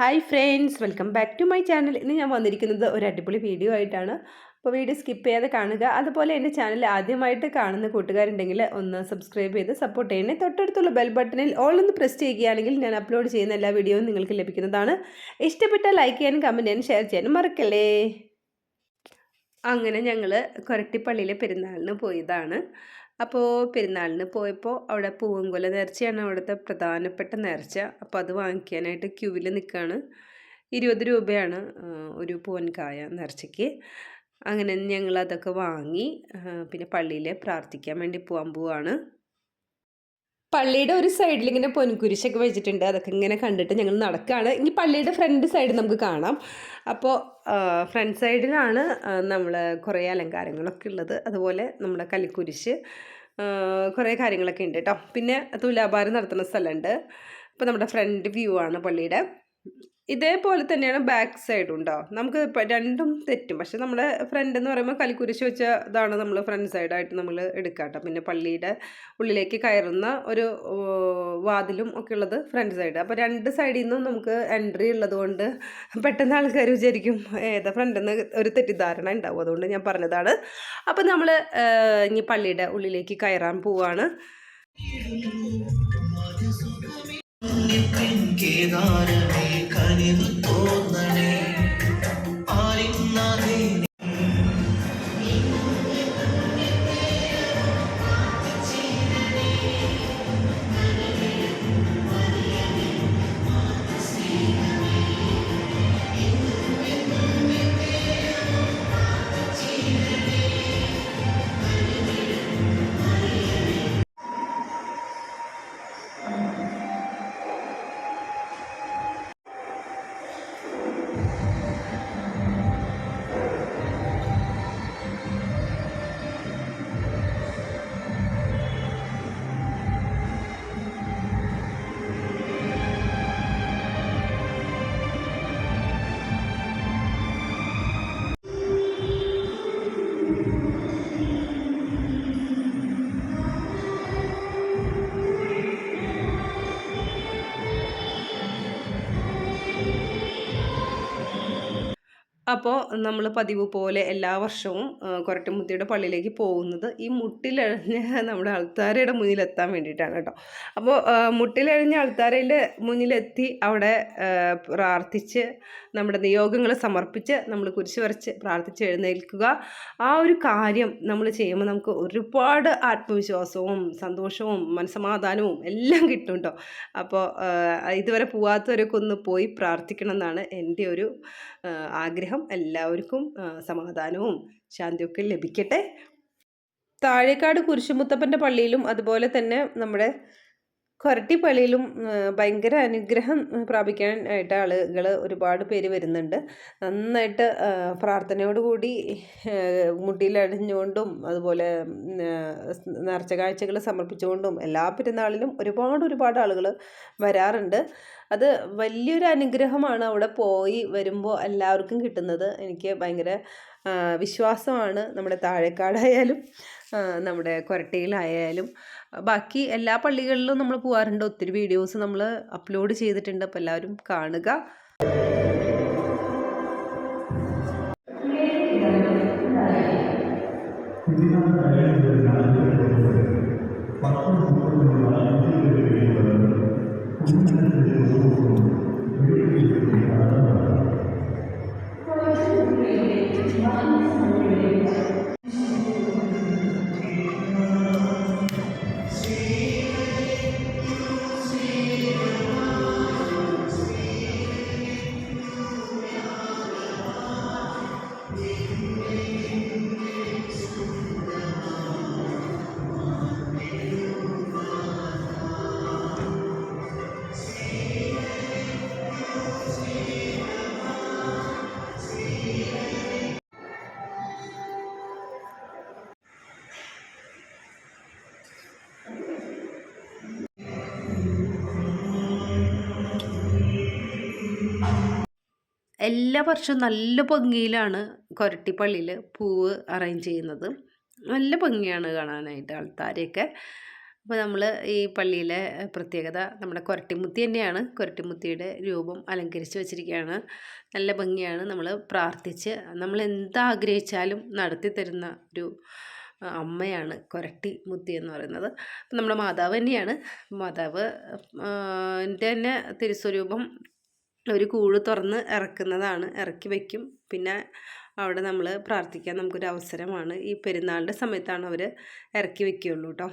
Hi friends welcome back to my channel ഇന്ന് ഞാൻ വന്നിരിക്കുന്നത് ഒരു അടിപൊളി വീഡിയോ ആയിട്ടാണ്. അപ്പോൾ വീഡിയോ സ്കിപ്പ് ചെയ്യാതെ കാണുക. അതുപോലെ എന്റെ ചാനൽ ആദ്യമായിട്ട് കാണുന്ന കൂട്ടുകാരുണ്ടെങ്കിൽ ഒന്ന് സബ്സ്ക്രൈബ് ചെയ്ത് സപ്പോർട്ട് ചെയ്യണേ തൊട്ടടുത്തുള്ള ബെൽ ബട്ടണിൽ ഓൾ ഒന്ന് പ്രസ് ചെയ്യുകയാണെങ്കിൽ ഞാൻ അപ്ലോഡ് ചെയ്യുന്ന എല്ലാ വീഡിയോയും നിങ്ങൾക്ക് ലഭിക്കുന്നതാണ്. ഇഷ്ടപ്പെട്ട ലൈക്ക് ചെയ്യാനും കമന്റ് ചെയ്യാനും ഷെയർ ചെയ്യാനും മറക്കല്ലേ? അങ്ങനെ ഞങ്ങൾ കൊരട്ടിപ്പള്ളിയിലെ പെരുന്നാളിന് പോയതാണ്. അപ്പോൾ പെരുന്നാളിന് പോയപ്പോൾ അവിടെ പൂവങ്കുല നേർച്ചയാണ് അവിടുത്തെ പ്രധാനപ്പെട്ട നേർച്ച. അപ്പോൾ അത് വാങ്ങിക്കാനായിട്ട് ക്യൂവിൽ നിൽക്കുകയാണ് ഇരുപത് രൂപയാണ് ഒരു പൂവൻകായ നേർച്ചയ്ക്ക്. അങ്ങനെ ഞങ്ങൾ അതൊക്കെ വാങ്ങി പിന്നെ പള്ളിയിൽ പ്രാർത്ഥിക്കാൻ വേണ്ടി പോകാൻ പോവാണ്. പള്ളിയുടെ ഒരു സൈഡിൽ ഇങ്ങനെ പൊൻകുരിശൊക്കെ വെച്ചിട്ടുണ്ട്. അതൊക്കെ ഇങ്ങനെ കണ്ടിട്ട് ഞങ്ങൾ നടക്കുകയാണ് ഇനി പള്ളിയുടെ ഫ്രണ്ട് സൈഡ് നമുക്ക് കാണാം. അപ്പോൾ ഫ്രണ്ട് സൈഡിലാണ് നമ്മൾ കുറേ അലങ്കാരങ്ങളൊക്കെ ഉള്ളത് അതുപോലെ നമ്മുടെ കലിക്കുരിശ് കുറേ കാര്യങ്ങളൊക്കെ ഉണ്ട് കേട്ടോ പിന്നെ തുലാഭാരം നടത്തുന്ന സ്ഥലമുണ്ട് അപ്പോൾ നമ്മുടെ ഫ്രണ്ട് വ്യൂ ആണ് പള്ളിയുടെ. ഇതേപോലെ തന്നെയാണ് ബാക്ക് സൈഡും ഉണ്ടോ നമുക്ക് രണ്ടും തെറ്റും. പക്ഷെ നമ്മുടെ ഫ്രണ്ട് എന്ന് പറയുമ്പോൾ കലിക്കുരിശ് വെച്ച ഇതാണ് നമ്മൾ ഫ്രണ്ട് സൈഡായിട്ട് നമ്മൾ എടുക്കാട്ടോ പിന്നെ പള്ളിയുടെ ഉള്ളിലേക്ക് കയറുന്ന ഒരു വാതിലും ഒക്കെ ഉള്ളത് ഫ്രണ്ട് സൈഡ് അപ്പോൾ രണ്ട് സൈഡിൽ നിന്നും നമുക്ക് എൻട്രി ഉള്ളത് കൊണ്ട് പെട്ടെന്ന് ആൾക്കാർ വിചാരിക്കും ഏതാ ഫ്രണ്ടെന്ന് ഒരു തെറ്റിദ്ധാരണ ഉണ്ടാവും. അതുകൊണ്ട് ഞാൻ പറഞ്ഞതാണ്. അപ്പോൾ നമ്മൾ ഇനി പള്ളിയുടെ ഉള്ളിലേക്ക് കയറാൻ പോവാണ്. കേദാരമേ കനിവ് അപ്പോൾ നമ്മൾ പതിവ് പോലെ എല്ലാ വർഷവും കൊരട്ടുമുത്തിയുടെ പള്ളിയിലേക്ക് പോകുന്നത് ഈ മുട്ടിലഴഞ്ഞ നമ്മുടെ അൾത്താരയുടെ മുന്നിലെത്താൻ വേണ്ടിയിട്ടാണ് കേട്ടോ. അപ്പോൾ മുട്ടിലഴഞ്ഞ അൾത്താരയുടെ മുന്നിലെത്തി അവിടെ പ്രാർത്ഥിച്ച് നമ്മുടെ നിയോഗങ്ങൾ സമർപ്പിച്ച് നമ്മൾ കുരിശ് വരച്ച് പ്രാർത്ഥിച്ച് എഴുന്നേൽക്കുക. ആ ഒരു കാര്യം നമ്മൾ ചെയ്യുമ്പോൾ നമുക്ക് ഒരുപാട് ആത്മവിശ്വാസവും സന്തോഷവും മനസമാധാനവും എല്ലാം കിട്ടും കേട്ടോ. അപ്പോൾ ഇതുവരെ പോവാത്തവരൊക്കെ ഒന്ന് പോയി പ്രാർത്ഥിക്കണം എന്നാണ് എന്റെ ഒരു ആഗ്രഹം. എല്ലാവർക്കും സമാധാനവും ശാന്തിയൊക്കെ ലഭിക്കട്ടെ. താഴേക്കാട് കുരിശുമുത്തപ്പന്റെ പള്ളിയിലും അതുപോലെ തന്നെ നമ്മുടെ കൊരട്ടിപ്പള്ളിയിലും ഭയങ്കര അനുഗ്രഹം പ്രാപിക്കാനായിട്ട് ആളുകൾ ഒരുപാട് പേര് വരുന്നുണ്ട്. നന്നായിട്ട് പ്രാർത്ഥനയോടുകൂടി മുട്ടിയിലടിഞ്ഞുകൊണ്ടും അതുപോലെ നേർച്ച കാഴ്ചകൾ സമർപ്പിച്ചുകൊണ്ടും എല്ലാ പെരുന്നാളിലും ഒരുപാട് ഒരുപാട് ആളുകൾ വരാറുണ്ട്. അത് വലിയൊരു അനുഗ്രഹമാണ് അവിടെ പോയി വരുമ്പോൾ എല്ലാവർക്കും കിട്ടുന്നത്. എനിക്ക് ഭയങ്കര വിശ്വാസമാണ് നമ്മുടെ താഴേക്കാടായാലും നമ്മുടെ കൊരട്ടയിലായാലും. ബാക്കി എല്ലാ പള്ളികളിലും നമ്മൾ പോകാറുണ്ട് ഒത്തിരി വീഡിയോസ് നമ്മൾ അപ്ലോഡ് ചെയ്തിട്ടുണ്ട്. അപ്പോൾ എല്ലാവരും കാണുക. എല്ലാ വർഷവും നല്ല ഭംഗിയിലാണ് കൊരട്ടിപ്പള്ളിയിൽ പൂവ് അറേഞ്ച് ചെയ്യുന്നത്. നല്ല ഭംഗിയാണ് കാണാനായിട്ട് ആൾത്താരെയൊക്കെ അപ്പോൾ നമ്മൾ ഈ പള്ളിയിലെ പ്രത്യേകത നമ്മുടെ കൊരട്ടിമുത്തി തന്നെയാണ്. കൊരട്ടിമുത്തിയുടെ രൂപം അലങ്കരിച്ച് വെച്ചിരിക്കുകയാണ്. നല്ല ഭംഗിയാണ് നമ്മൾ പ്രാർത്ഥിച്ച് നമ്മൾ എന്താഗ്രഹിച്ചാലും നടത്തി തരുന്ന ഒരു അമ്മയാണ് കൊരട്ടി മുത്തി എന്ന് പറയുന്നത്. നമ്മുടെ മാതാവ് തന്നെയാണ്. മാതാവ് എന്റെ തന്നെ തിരുസ്വരൂപം ഒരു കൂട് തുറന്ന് ഇറക്കുന്നതാണ്. ഇറക്കി വയ്ക്കും പിന്നെ അവിടെ നമ്മൾ പ്രാർത്ഥിക്കാൻ നമുക്കൊരു അവസരമാണ് ഈ പെരുന്നാളിന്റെ സമയത്താണ് അവർ ഇറക്കി വയ്ക്കുകയുള്ളൂ കേട്ടോ